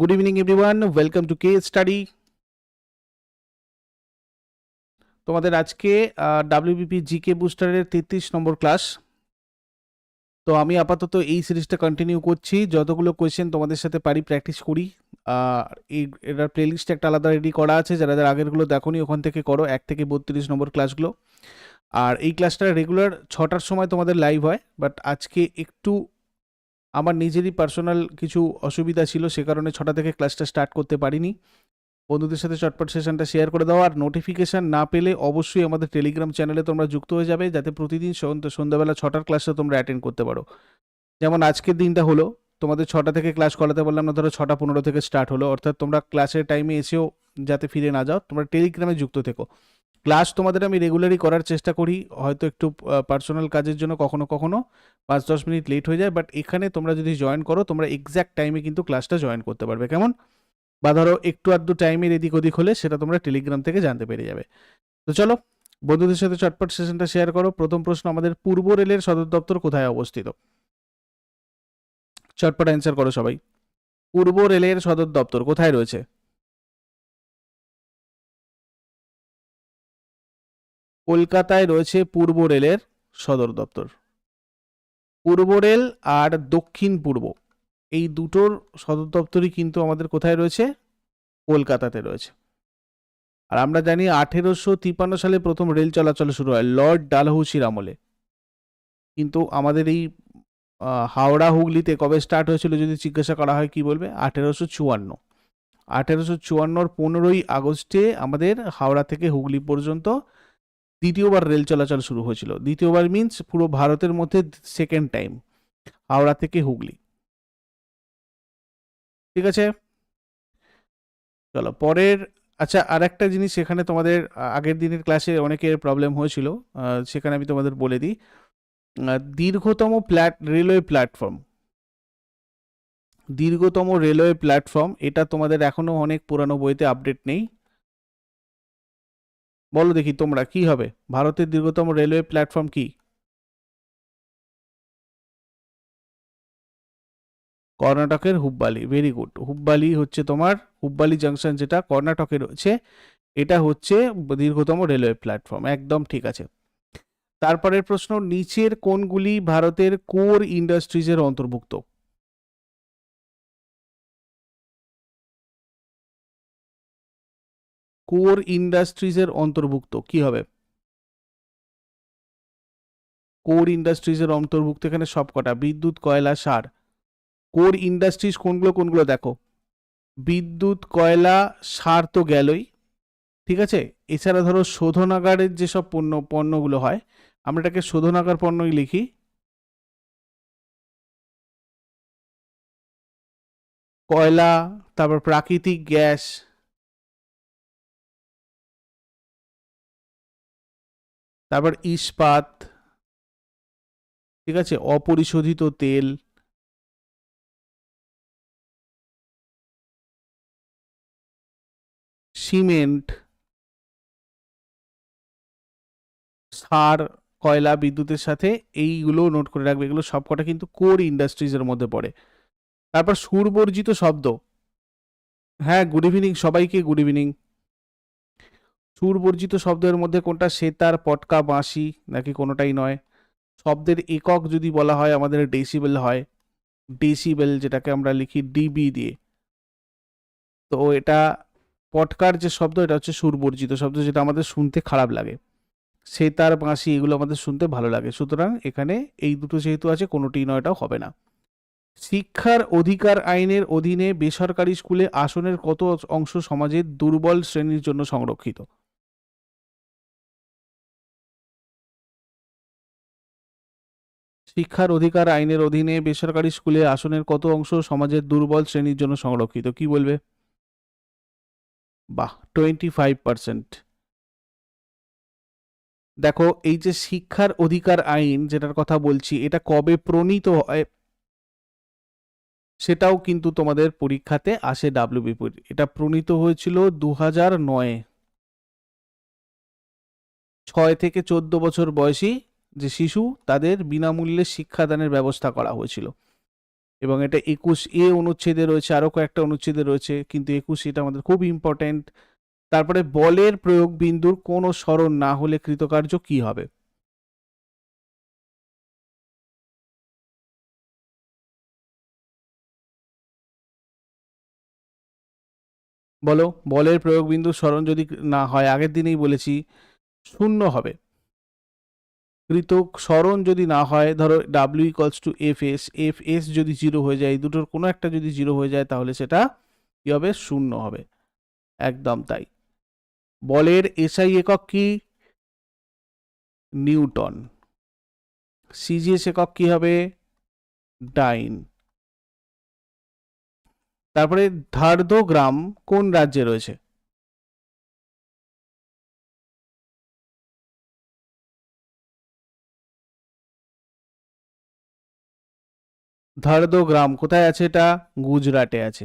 Good evening, everyone. Welcome to K Study. তোমাদের আজকে WBP GK বুস্টারের তেত্রিশ নম্বর ক্লাস তো আমি আপাতত এই সিরিজটা কন্টিনিউ করছি। যতগুলো কোয়েশ্চেন তোমাদের সাথে পারি প্র্যাকটিস করি। এই এটার প্লেলিস্ট একটা আলাদা রেডি করা আছে। যারা যারা আগেরগুলো দেখোনি ওখান থেকে করো। এক থেকে বত্রিশ নম্বর ক্লাসগুলো আর এই ক্লাসটা রেগুলার ছটার সময় তোমাদের লাইভ হয়। বাট আজকে একটু আমার নিজেরই পার্সোনাল কিছু অসুবিধা ছিল, সে কারণে ছটা থেকে ক্লাসটা স্টার্ট করতে পারিনি। বন্ধুদের সাথে চটপট সেশনটা শেয়ার করে দাও, আর নোটিফিকেশান না পেলে অবশ্যই আমাদের টেলিগ্রাম চ্যানেলে তোমরা যুক্ত হয়ে যাবে, যাতে প্রতিদিন সন্ধ্যা- সন্ধ্যাবেলা ছটার ক্লাসটা তোমরা অ্যাটেন্ড করতে পারো। যেমন আজকের দিনটা হলো, তোমাদের ছটা থেকে ক্লাস করাতে বললাম না, ধরো ছটা পনেরো থেকে স্টার্ট হলো, অর্থাৎ তোমরা ক্লাসের টাইমে এসেও যাতে ফিরে না যাও, তোমরা টেলিগ্রামে যুক্ত থেকো। ক্লাস তোমাদের আমি রেগুলারই করার চেষ্টা করি, হয়তো একটু পার্সোনাল কাজের জন্য কখনো কখনো পাঁচ দশ মিনিট লেট হয়ে যায় বাট এখানে তোমরা যদি জয়েন করো, তোমরা এক্স্যাক্ট টাইমে কিন্তু ক্লাসটা জয়েন করতে পারবে। কেমন? বা ধরো একটু আধটু টাইমের এদিক ওদিক হলে সেটা তোমরা টেলিগ্রাম থেকে জানতে পেরে যাবে। তো চলো, বন্ধুদের সাথে চটপট সেশনটা শেয়ার করো। প্রথম প্রশ্ন, আমাদের পূর্ব রেলের সদর দপ্তর কোথায় অবস্থিত? চটপট অ্যান্সার করো সবাই। পূর্ব রেলের সদর দপ্তর কোথায় রয়েছে? কলকাতায় রয়েছে পূর্ব রেলের সদর দপ্তর। পূর্ব রেল আর দক্ষিণ পূর্ব, এই দুটোর সদর দপ্তরই কিন্তু আমাদের কোথায় রয়েছে? কলকাতাতে রয়েছে। আর আমরা জানি আঠেরোশো তিপ্পান্ন সালে প্রথম রেল চলাচল শুরু হয় লর্ড ডালহৌসির আমলে। কিন্তু আমাদের এই হাওড়া হুগলিতে কবে স্টার্ট হয়েছিল যদি জিজ্ঞাসা করা হয় কি বলবে? আঠেরোশো চুয়ান্ন। আঠেরোশো চুয়ান্নর পনেরোই আগস্টে আমাদের হাওড়া থেকে হুগলি পর্যন্ত দ্বিতীয়বার রেল চলাচল শুরু হয়েছিল। দ্বিতীয়বার মিন্স পুরো ভারতের মধ্যে সেকেন্ড টাইম হাওড়া থেকে হুগলি। ঠিক আছে? চলো, পরের আচ্ছা আর একটা জিনিস সেখানে তোমাদের আগের দিনের ক্লাসে অনেকের প্রবলেম হয়েছিল সেখানে আমি তোমাদের বলে দিই। দীর্ঘতম প্ল্যাট রেলওয়ে প্ল্যাটফর্ম দীর্ঘতম রেলওয়ে প্ল্যাটফর্ম এটা তোমাদের এখনও অনেক পুরানো বইতে আপডেট নেই। বলো দেখি তোমরা, কি হবে? ভারতের দীর্ঘতম রেলওয়ে প্ল্যাটফর্ম কি? কর্ণাটকের হুব্বালি ভেরি গুড হুব্বালি হচ্ছে তোমার, হুব্বালি জাংশন যেটা কর্ণাটকে রয়েছে, এটা হচ্ছে দীর্ঘতম রেলওয়ে প্ল্যাটফর্ম, একদম ঠিক আছে। তারপরের প্রশ্ন, নিচের কোনগুলি ভারতের কোর ইন্ডাস্ট্রিজের অন্তর্ভুক্ত? কোর ইন্ডাস্ট্রিজের অন্তর্ভুক্ত, কি হবে? কোর ইন্ডাস্ট্রিজের অন্তর্ভুক্ত এখানে সবকটা, বিদ্যুৎ, কয়লা, সার। কোর ইন্ডাস্ট্রিজ কোনগুলো কোনগুলো দেখো। বিদ্যুৎ, কয়লা, সার তো গেলই, ঠিক আছে? এছাড়া ধরো শোধনাগারের যেসব পণ্য, পণ্যগুলো হয়, আমরা এটাকে শোধনাগার পণ্যই লিখি। কয়লা, তারপর প্রাকৃতিক গ্যাস তারপর ইস্পাত, ঠিক আছে? অপরিশোধিত তেল। সিমেন্ট। সার, কয়লা, বিদ্যুতের সাথে এইগুলো নোট করে রাখবে। এগুলো সবকটা কিন্তু কোর ইন্ডাস্ট্রিজের মধ্যে পড়ে। তারপর সুরবর্জিত শব্দ। হ্যাঁ গুড ইভিনিং সবাইকে গুড ইভিনিং সুরবর্জিত শব্দের মধ্যে কোনটা সেতার, পটকা, বাঁশি নাকি কোনোটাই নয়? শব্দের একক যদি বলা হয়, আমাদের ডেসিবেল হয়। ডেসিবেল যেটাকে আমরা লিখি ডিবি দিয়ে। তো এটা পটকার যে শব্দ, এটা হচ্ছে সুরবর্জিত শব্দ যেটা আমাদের শুনতে খারাপ লাগে। সেতার, বাঁশি এগুলো আমাদের শুনতে ভালো লাগে। সুতরাং এখানে এই দুটো যেহেতু আছে কোনোটি নয়টাও হবে না। শিক্ষার অধিকার আইনের অধীনে বেসরকারি স্কুলে আসনের কত অংশ সমাজের দুর্বল শ্রেণির জন্য সংরক্ষিত? শিক্ষার অধিকার আইনের অধীনে বেসরকারি স্কুলে আসনের কত অংশ সমাজের দুর্বল শ্রেণির জন্য সংরক্ষিত? কি বলবে? বাহ টোয়েন্টি ফাইভ পার্সেন্ট দেখো, এই যে শিক্ষার অধিকার আইন যেটার কথা বলছি, এটা কবে প্রণীত হয়? সেটাও কিন্তু তোমাদের পরীক্ষাতে আসে ডাব্লিউবিপির এটা প্রণীত হয়েছিল দু হাজার নয়ে। ছয় থেকে চোদ্দ বছর বয়সী যে শিশু তাদের বিনামূল্যে শিক্ষাদানের ব্যবস্থা করা হয়েছিল। এবং এটা একুশ এ অনুচ্ছেদে রয়েছে, আরও কয়েকটা অনুচ্ছেদে রয়েছে, কিন্তু একুশ এটা আমাদের খুব ইম্পর্ট্যান্ট তারপরে বলের প্রয়োগ বিন্দুর কোনো স্মরণ না হলে কৃতকার্য কি হবে? বলো, বলের প্রয়োগ বিন্দু স্মরণ যদি না হয়, আগের দিনেই বলেছি, শূন্য হবে। কৃত স্মরণ যদি না হয়, ধরো W equals two F S F S যদি জিরো হয়ে যায়, দুটোর কোনো একটা যদি জিরো হয়ে যায়, তাহলে সেটা কি হবে? শূন্য হবে। একদম তাই। বলের এসআই একক কি? নিউটন। সিজিএস একক কি হবে? ডাইন। তারপরে ধার্দগ্রাম কোন রাজ্যে রয়েছে? ধার্দগ্রাম কোথায় আছে এটা? গুজরাটে আছে।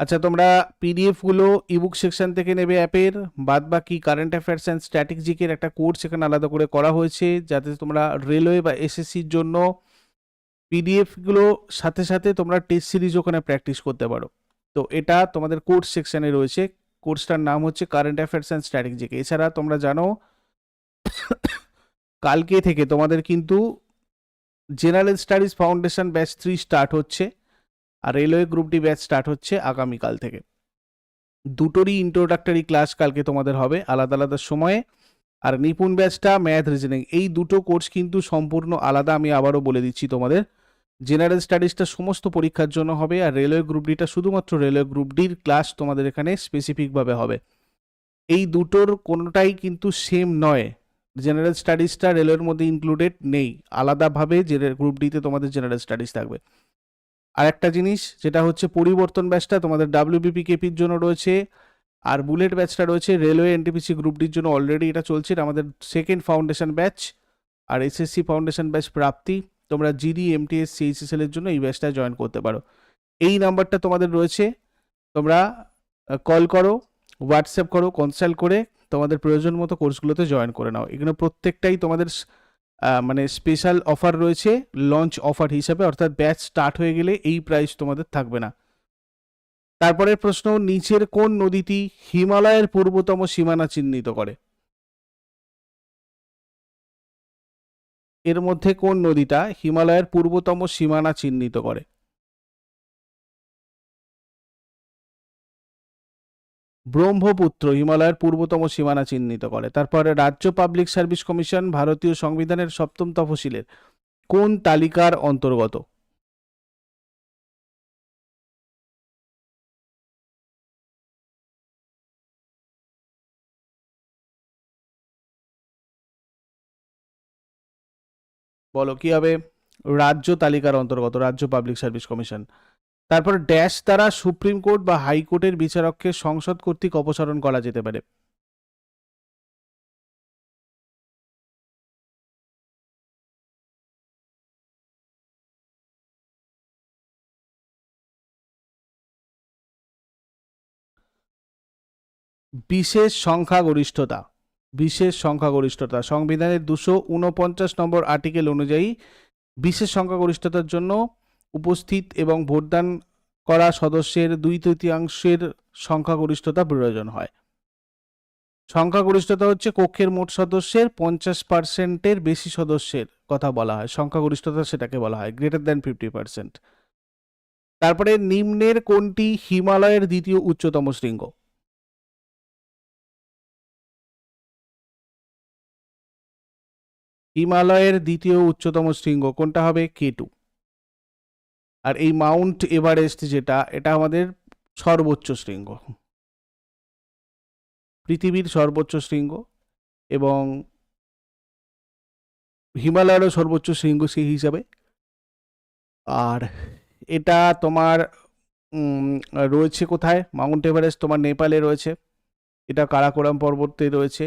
আচ্ছা তোমরা পিডিএফগুলো ইবুক সেকশন থেকে নেবে অ্যাপের বাদ বাকি কারেন্ট অ্যাফেয়ার্স অ্যান্ড স্ট্র্যাটেজিকের একটা কোর্স এখানে আলাদা করে করা হয়েছে, যাতে তোমরা রেলওয়ে বা এসএসসির জন্য পিডিএফগুলো সাথে সাথে তোমরা টেস্ট সিরিজ ওখানে প্র্যাকটিস করতে পারো। তো এটা তোমাদের কোর্স সেকশনে রয়েছে। কোর্সটার নাম হচ্ছে কারেন্ট অ্যাফেয়ার্স অ্যান্ড স্ট্র্যাটেজিক এছাড়া তোমরা জানো, কালকে থেকে তোমাদের কিন্তু general studies foundation batch three start হচ্ছে আর railway group D batch start হচ্ছে আগামীকাল থেকে। দুটোরই ইন্ট্রোডাক্টরি ক্লাস কালকে তোমাদের হবে আলাদা আলাদা সময়ে। আর নিপুণ ব্যাচটা ম্যাথ রিজনিং এই দুটো কোর্স কিন্তু সম্পূর্ণ আলাদা আমি আবারও বলে দিচ্ছি তোমাদের। জেনারেল স্টাডিজটা সমস্ত পরীক্ষার জন্য হবে আর রেলওয়ে গ্রুপ ডিটা শুধুমাত্র রেলওয়ে গ্রুপ ডির ক্লাস তোমাদের এখানে স্পেসিফিকভাবে হবে। এই দুটোর কোনোটাই কিন্তু সেম নয়। জেনারেল স্টাডিজটা রেলওয়ের মধ্যে ইনক্লুডেড নেই। আলাদাভাবে যে গ্রুপ ডিতে তোমাদের জেনারেল স্টাডিজ থাকবে। আর একটা জিনিস, যেটা হচ্ছে পরিবর্তন ব্যাচটা তোমাদের ডাব্লিউবিপি কেপির জন্য রয়েছে, আর বুলেট ব্যাচটা রয়েছে রেলওয়ে এনটিপিসি গ্রুপ ডির জন্য অলরেডি এটা চলছে আমাদের সেকেন্ড ফাউন্ডেশন ব্যাচ আর এসএসসি ফাউন্ডেশন ব্যাচ প্রাপ্তি, তোমরা জিডি এমটিএস সিএইচএসএল এর জন্য এই ব্যাচটা জয়েন করতে পারো। এই নাম্বারটা তোমাদের রয়েছে, তোমরা কল করো হোয়াটসঅ্যাপ করো কনসাল্ট করে তোমাদের প্রয়োজন মতো কোর্সগুলোতে জয়েন করে নাও। এখানে প্রত্যেকটাই তোমাদের মানে স্পেশাল অফার রয়েছে লঞ্চ অফার হিসাবে, অর্থাৎ ব্যাচ স্টার্ট হয়ে গেলে এই প্রাইস তোমাদের থাকবে না। তারপরের প্রশ্ন, নিচের কোন নদীটি হিমালয়ের পূর্বতম সীমানা চিহ্নিত করে? এর মধ্যে কোন নদীটা হিমালয়ের পূর্বতম সীমানা চিহ্নিত করে? ব্রহ্মপুত্র হিমালয়ের পূর্বতম সীমানা চিহ্নিত করে। তারপরে রাজ্য পাবলিক সার্ভিস কমিশন ভারতীয় সংবিধানের সপ্তম তফসিলের কোন তালিকার অন্তর্গত? বলো, কি হবে? রাজ্য তালিকার অন্তর্গত, রাজ্য পাবলিক সার্ভিস কমিশন। তারপর ড্যাশ দ্বারা সুপ্রিম কোর্ট বা হাইকোর্টের বিচারককে সংসদ কর্তৃক অপসারণ করা যেতে পারে। বিশেষ সংখ্যাগরিষ্ঠতা বিশেষ সংখ্যাগরিষ্ঠতা, সংবিধানের দুশো উনপঞ্চাশ নম্বর আর্টিকেল অনুযায়ী বিশেষ সংখ্যাগরিষ্ঠতার জন্য উপস্থিত এবং ভোটদান করা সদস্যের দুই তৃতীয়াংশের সংখ্যাগরিষ্ঠতা প্রয়োজন হয়। সংখ্যাগরিষ্ঠতা হচ্ছে কক্ষের মোট সদস্যের পঞ্চাশ পার্সেন্টের বেশি সদস্যের কথা বলা হয়। সংখ্যাগরিষ্ঠতা সেটাকে বলা হয় গ্রেটার দ্যান ফিফটি পার্সেন্ট তারপরে নিম্নের কোনটি হিমালয়ের দ্বিতীয় উচ্চতম শৃঙ্গ? হিমালয়ের দ্বিতীয় উচ্চতম শৃঙ্গ কোনটা হবে? কেটু আর এই মাউন্ট এভারেস্ট যেটা, এটা আমাদের সর্বোচ্চ শৃঙ্গ। পৃথিবীর সর্বোচ্চ শৃঙ্গ এবং হিমালয়েরও সর্বোচ্চ শৃঙ্গ সেই হিসাবে। আর এটা তোমার রয়েছে কোথায়? মাউন্ট এভারেস্ট তোমার নেপালে রয়েছে, এটা কারাকোরাম পর্বতে রয়েছে,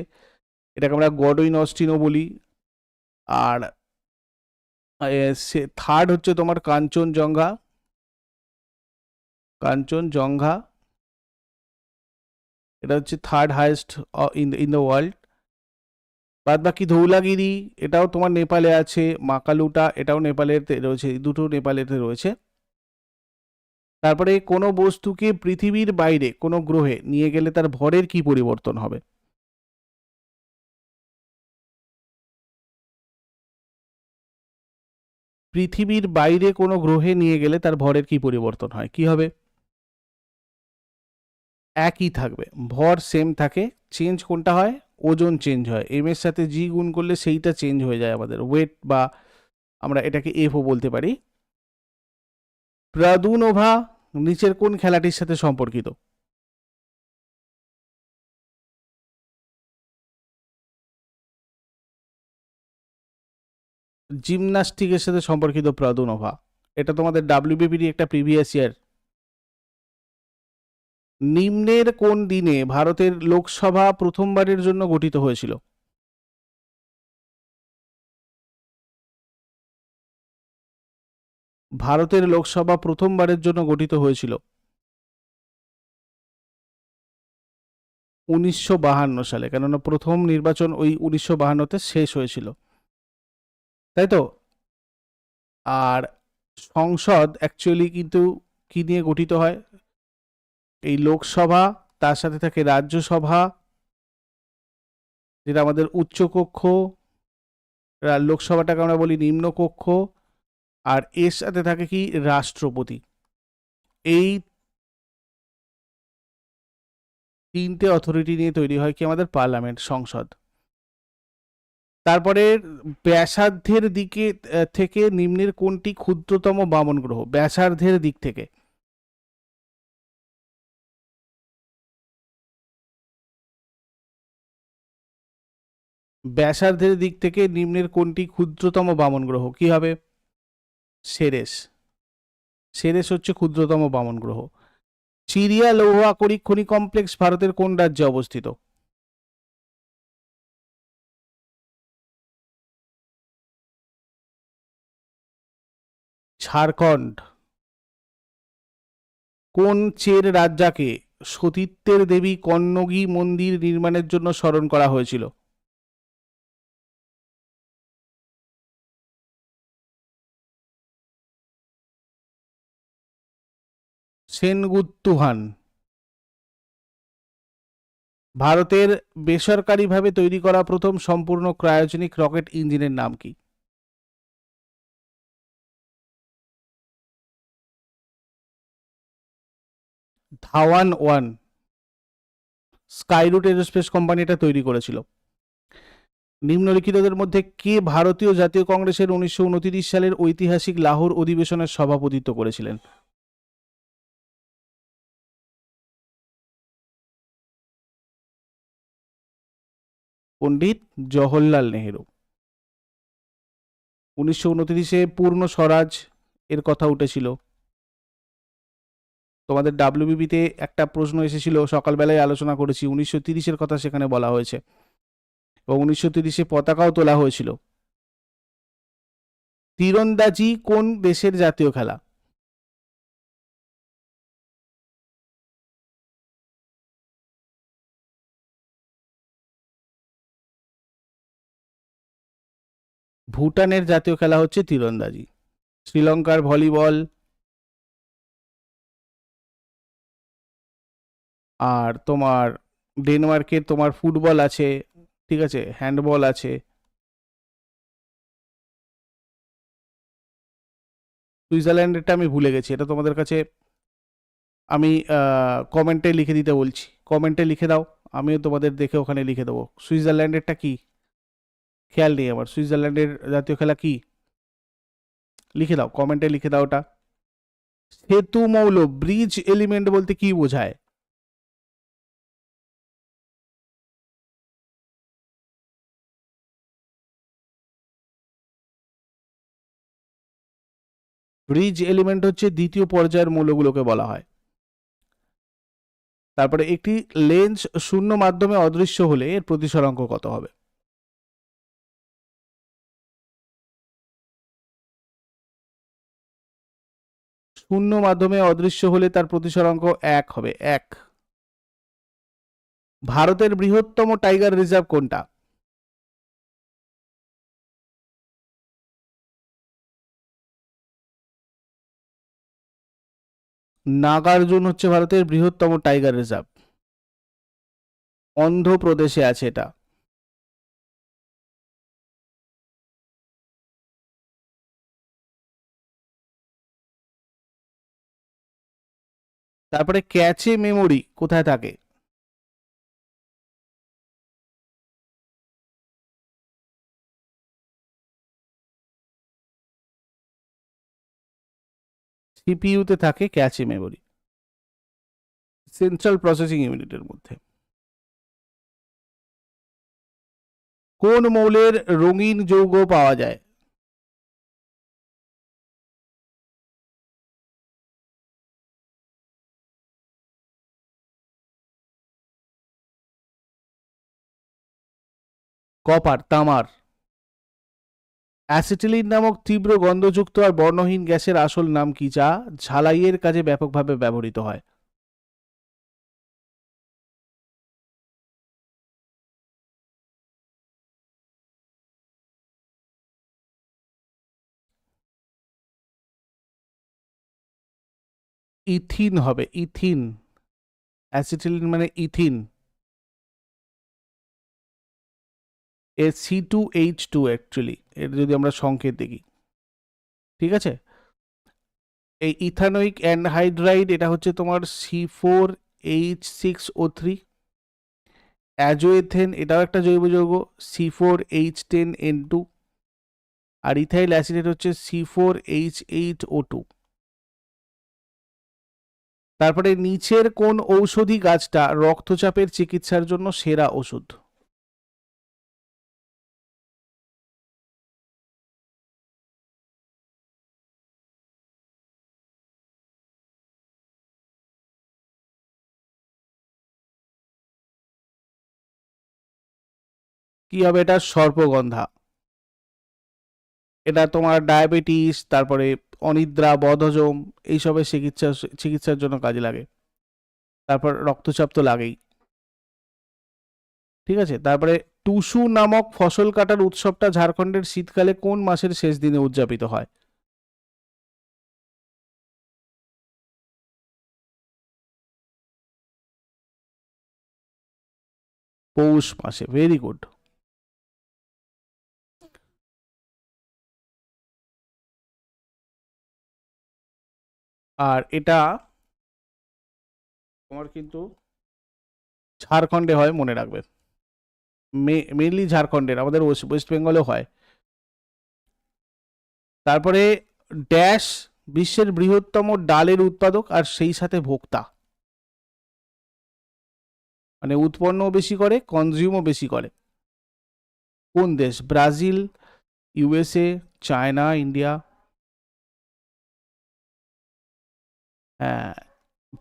এটাকে আমরা গডইন অস্টিনও বলি। আর থার্ড হচ্ছে তোমার কাঞ্চনজঙ্ঘা। কাঞ্চনজঙ্ঘা। এটা হচ্ছে third highest in in the world বাদ বাকি ধৌলাগিরি, এটাও তোমার নেপালে আছে। মাকালুটা, এটাও নেপালেতে রয়েছে। দুটো নেপালেতে রয়েছে। তারপরে কোনো বস্তুকে পৃথিবীর বাইরে, কোনো গ্রহে নিয়ে গেলে তার ভরের কি পরিবর্তন হবে? পৃথিবীর বাইরে কোনো গ্রহে নিয়ে গেলে তার ভরের কি পরিবর্তন হয়? কি হবে? একই থাকবে। ভর সেম থাকে। চেঞ্জ কোনটা হয়? ওজন চেঞ্জ হয়। এম এর সাথে জি গুণ করলে সেইটা চেঞ্জ হয়ে যায় আমাদের। ওয়েট বা আমরা এটাকে এফও বলতে পারি। প্রাদুনোভা নিচের কোন খেলাটির সাথে সম্পর্কিত? জিমনাস্টিকের সাথে সম্পর্কিত প্রাদুনোভা এটা তোমাদের ডাব্লিউবিপিডি একটা প্রিভিয়াস ইয়ার নিম্নের কোন দিনে ভারতের লোকসভা প্রথমবারের জন্য গঠিত হয়েছিল? ভারতের লোকসভা প্রথমবারের জন্য গঠিত হয়েছিল। উনিশশো সালে, কেননা প্রথম নির্বাচন ওই উনিশশো বাহান্নতে শেষ হয়েছিল। তাই তো? আর সংসদ অ্যাকচুয়ালি কিন্তু কি নিয়ে গঠিত হয়? এই লোকসভা, তার সাথে থাকে রাজ্যসভা, যেটা আমাদের উচ্চকক্ষ লোকসভাটাকে আমরা বলি নিম্নকক্ষ আর এর সাথে থাকে কি রাষ্ট্রপতি। এই তিনটে অথরিটি নিয়ে তৈরি হয় কি আমাদের পার্লামেন্ট, সংসদ। তারপরে ব্যাসার্ধের দিকে থেকে নিম্নের কোনটি ক্ষুদ্রতম বামন গ্রহ? ব্যাসার্ধের দিক থেকে। ব্যাসার্ধের দিক থেকে নিম্নের কোনটি ক্ষুদ্রতম বামন গ্রহ? কি হবে? সেরেস। সেরেস হচ্ছে ক্ষুদ্রতম বামন গ্রহ। চিরিয়া লৌহ আকরিক খনি কমপ্লেক্স ভারতের কোন রাজ্যে অবস্থিত? ঝাড়খণ্ড। কোন চের রাজ্যাকে সতীত্বের দেবী কন্নগী মন্দির নির্মাণের জন্য স্মরণ করা হয়েছিল? সেনগুত্তুহান। ভারতের বেসরকারিভাবে তৈরি করা প্রথম সম্পূর্ণ ক্রায়োজেনিক রকেট ইঞ্জিনের নাম কি? ধাওয়ান ওয়ান, স্কাইরুট এরোস্পেস কোম্পানিটা তৈরি করেছিল। নিম্নলিখিতদের মধ্যে কে ভারতীয় জাতীয় কংগ্রেসের উনিশশো সালের ঐতিহাসিক লাহোর অধিবেশনের সভাপতিত্ব করেছিলেন? পণ্ডিত জওহরলাল নেহেরু। উনিশশো উনত্রিশে পূর্ণ স্বরাজ এর কথা উঠেছিল। তোমাদের ডাব্লিউবিপিতে একটা প্রশ্ন এসেছিল, সকালবেলায় আলোচনা করেছি, উনিশশো তিরিশের কথা সেখানে বলা হয়েছে। এবং উনিশশো তিরিশে পতাকাও তোলা হয়েছিল। তীরন্দাজি কোন দেশের জাতীয় খেলা? ভুটানের জাতীয় খেলা হচ্ছে তীরন্দাজি। শ্রীলঙ্কার ভলিবল আর তোমার ডেনমার্কের তোমার ফুটবল আছে, ঠিক আছে? হ্যান্ডবল আছে। সুইজারল্যান্ডেরটা আমি ভুলে গেছি, এটা তোমাদের কাছে আমি কমেন্টে লিখে দিতে বলছি। কমেন্টে লিখে দাও, আমিও তোমাদের দেখে ওখানে লিখে দেবো। সুইজারল্যান্ডেরটা কি? খেয়াল নেই আমার। সুইজারল্যান্ডের জাতীয় খেলা কি? লিখে দাও, কমেন্টে লিখে দাও ওটা। সেতু মৌল ব্রিজ এলিমেন্ট বলতে কি বোঝায়? ব্রিজ এলিমেন্ট হচ্ছে দ্বিতীয় পর্যায়ের মৌলগুলোকে বলা হয়। তারপরে একটি লেন্স শূন্য মাধ্যমে অদৃশ্য হলে এর প্রতিসরাঙ্ক কত হবে? শূন্য মাধ্যমে অদৃশ্য হলে তার প্রতিসরাঙ্ক এক হবে, এক। ভারতের বৃহত্তম টাইগার রিজার্ভ কোনটা? নাগার্জুন হচ্ছে ভারতের বৃহত্তম টাইগার রিজার্ভ। অন্ধ্রপ্রদেশে আছে এটা। তারপরে ক্যাচে মেমোরি কোথায় থাকে? সিপিইউতে থাকে ক্যাচে মেমোরি। সেন্ট্রাল প্রসেসিং ইউনিটের মধ্যে। কোন মৌলের রঙিন যৌগ পাওয়া যায়? কপার, তামার। অ্যাসিটিলিন নামক তীব্র গন্ধযুক্ত আর বর্ণহীন গ্যাসের আসল নাম কি যা ঝালাইয়ের কাজে ব্যাপকভাবে ব্যবহৃত হয়? ইথিন হবে, ইথিন। অ্যাসিটিলিন মানে ইথিন। এ C two H two actually এটা যদি আমরা সংকেত দেখি। ঠিক আছে? এই ইথানোইক অ্যানহাইড্রাইড, এটা হচ্ছে তোমার C four H six O three azoethane, এটাও একটা জৈব যৌগ C four H ten N two আর ইথাইল অ্যাসিডেট হচ্ছে C four H eight O two তারপরে নিচের কোন ঔষধি গাছটা রক্তচাপের চিকিৎসার জন্য সেরা ওষুধ কি হবে? এটা সর্পগন্ধা। এটা তোমার ডায়াবেটিস, তারপরে অনিদ্রা, বদহজম এইসবের চিকিৎসা, চিকিৎসার জন্য কাজে লাগে। তারপর রক্তচাপ তো লাগেই। ঠিক আছে? তারপরে টুসু নামক ফসল কাটার উৎসবটা ঝাড়খণ্ডের শীতকালে কোন মাসের শেষ দিনে উদযাপিত হয়? পৌষ মাসে। Very good. আর এটা তোমার কিন্তু ঝাড়খণ্ডে হয় মনে রাখবে। মেনলি ঝাড়খণ্ডের, আমাদের ওয়েস্ট বেঙ্গলেও হয়। তারপরে ড্যাশ বিশ্বের বৃহত্তম ডালের উৎপাদক আর সেই সাথে ভোক্তা। মানে উৎপন্নও বেশি করে কনজিউমও বেশি করে। কোন দেশ? Brazil USA China, India.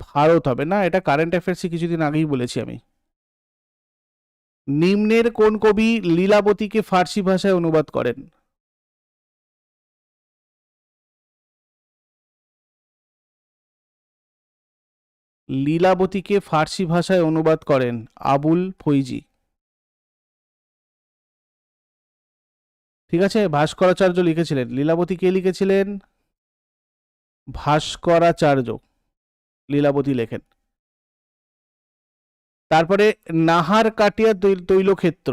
Bharat হবে। না, এটা কারেন্ট অ্যাফেয়ার্সে কিছুদিন আগেই বলেছি আমি। নিম্নের কোন কবি লীলাবতীকে ফার্সি ভাষায় অনুবাদ করেন? লীলাবতীকে ফার্সি ভাষায় অনুবাদ করেন আবুল ফৈজি। ঠিক আছে? ভাস্করাচার্য লিখেছিলেন। লীলাবতী কে লিখেছিলেন? ভাস্করাচার্য, লীলাবতী লেখেন। তারপরে নাহার কাটিয়া তৈলক্ষেত্র,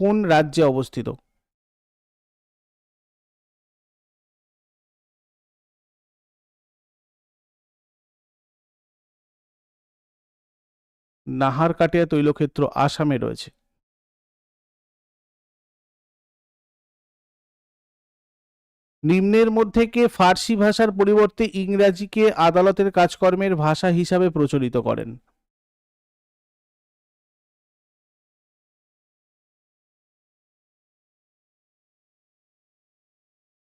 কোন রাজ্যে অবস্থিত? নাহার কাটিয়া তৈলক্ষেত্র আসামে রয়েছে। নিম্নের মধ্যে কে ফার্সি ভাষার পরিবর্তে ইংরাজিকে আদালতের কাজকর্মের ভাষা হিসাবে প্রচলিত করেন?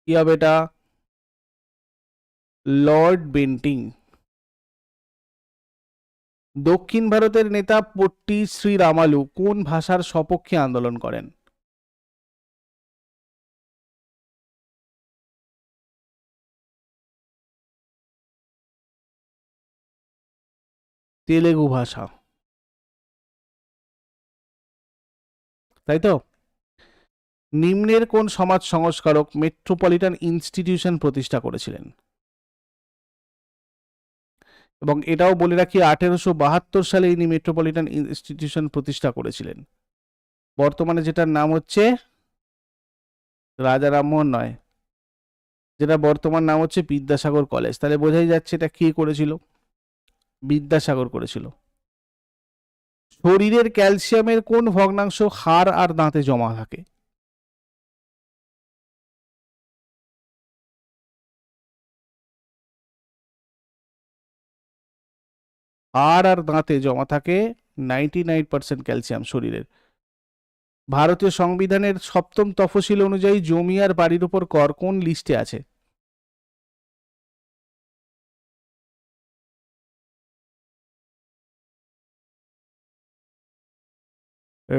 কি হবে এটা? Lord Bentinck. দক্ষিণ ভারতের নেতা পট্টি শ্রীরামালু কোন ভাষার সপক্ষে আন্দোলন করেন? তেলেগু ভাষা। তাই তো নিম্নের কোন সমাজ সংস্কারক মেট্রোপলিটন ইনস্টিটিউশন প্রতিষ্ঠা করেছিলেন? এবং এটাও বলে রাখি আঠেরোশো বাহাত্তর সালে ইনি মেট্রোপলিটন ইনস্টিটিউশন প্রতিষ্ঠা করেছিলেন। বর্তমানে যেটার নাম হচ্ছে রাজা রামমোহন নয় যেটা বর্তমান নাম হচ্ছে বিদ্যাসাগর কলেজ। তাহলে বোঝাই যাচ্ছে এটা কে করেছিল? বিদ্যাসাগর করেছিল। শরীরের ক্যালসিয়ামের কোন ভগ্নাংশ হাড় আর দাঁতে জমা থাকে? হাড় আর দাঁতে জমা থাকে নাইনটি নাইন পার্সেন্ট ক্যালসিয়াম শরীরের। ভারতীয় সংবিধানের সপ্তম তফসিল অনুযায়ী জমি আর বাড়ির উপর কর কোন লিস্টে আছে?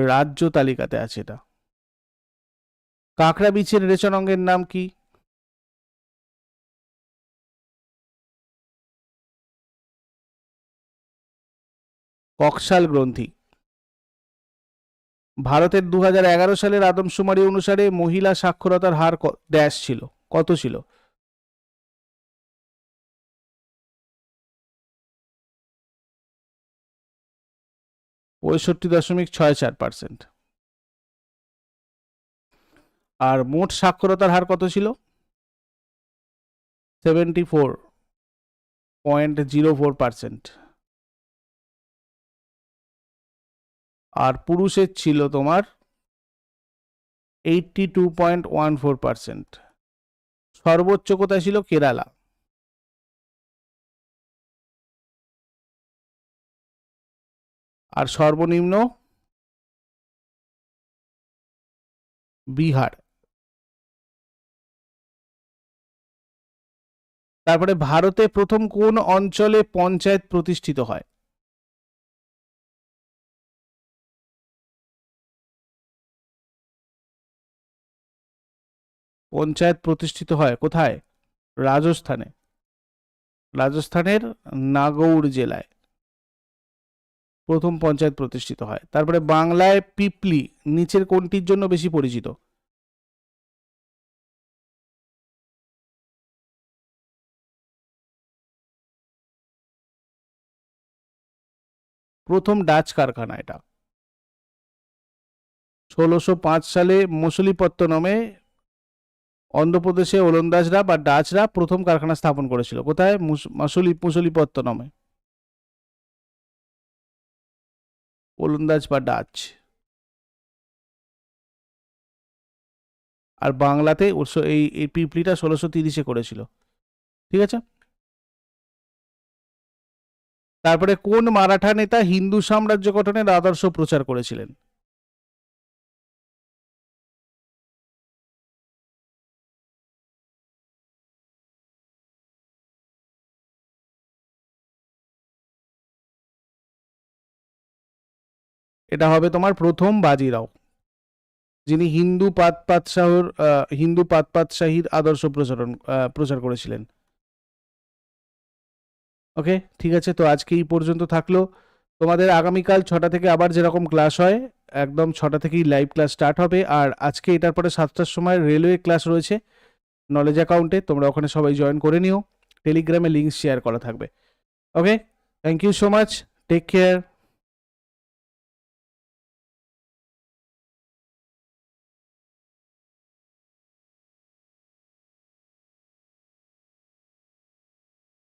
রাজ্য তালিকাতে আছে এটা। কাঁকড়া বিচের রেচন অঙ্গের নাম কি? কক্সাল গ্রন্থি। ভারতের দু হাজার এগারো সালের আদমশুমারি অনুসারে মহিলা সাক্ষরতার হার ড্যাশ ছিল, কত ছিল? পঁয়ষট্টি দশমিক ছয় চার পার্সেন্ট আর মোট সাক্ষরতার হার কত ছিল? Seventy four point zero four percent আর পুরুষের ছিল তোমার eighty two point one four percent সর্বোচ্চ কোথায় ছিল? কেরালা। আর সর্বনিম্ন বিহার। তারপরে ভারতে প্রথম কোন অঞ্চলে পঞ্চায়েত প্রতিষ্ঠিত হয়? পঞ্চায়েত প্রতিষ্ঠিত হয় কোথায়? রাজস্থানে। রাজস্থানের নাগৌর জেলায়। প্রথম পঞ্চায়েত প্রতিষ্ঠিত হয়। তারপরে বাংলায় পিপলি, নিচের কোনটির জন্য বেশি পরিচিত? প্রথম ডাচ কারখানা এটা। ষোলোশো সালে মসলিপত্তনমে অন্ধ্রপ্রদেশে ওলন্দাজরা বা ডাচরা প্রথম কারখানা স্থাপন করেছিল। কোথায়? মুস- মাসুলি মুসলিপত্তনমে। ওলন্দাজ বা ডাচ। আর বাংলাতে এই এই পিপলিটা ষোলোশো তিরিশে করেছিল। ঠিক আছে? তারপরে কোন মারাঠা নেতা হিন্দু সাম্রাজ্য গঠনের আদর্শ প্রচার করেছিলেন? এটা হবে তোমার প্রথম বাজিরাও, যিনি হিন্দু পাত পাতশাহর হিন্দু পাত পাতশাহীর আদর্শ প্রচারণ প্রচার করেছিলেন। ওকে, ঠিক আছে, তো আজকে এই পর্যন্ত থাকল। তোমাদের আগামীকাল ছটা থেকে আবার যেরকম ক্লাস হয়, একদম ছটা থেকেই লাইভ ক্লাস স্টার্ট হবে। আর আজকে এটার পরে সাতটার সময় রেলওয়ে ক্লাস রয়েছে, নলেজ অ্যাকাউন্টে, তোমরা ওখানে সবাই জয়েন করে নিও। টেলিগ্রামে লিঙ্ক শেয়ার করা থাকবে। Okay thank you so much take care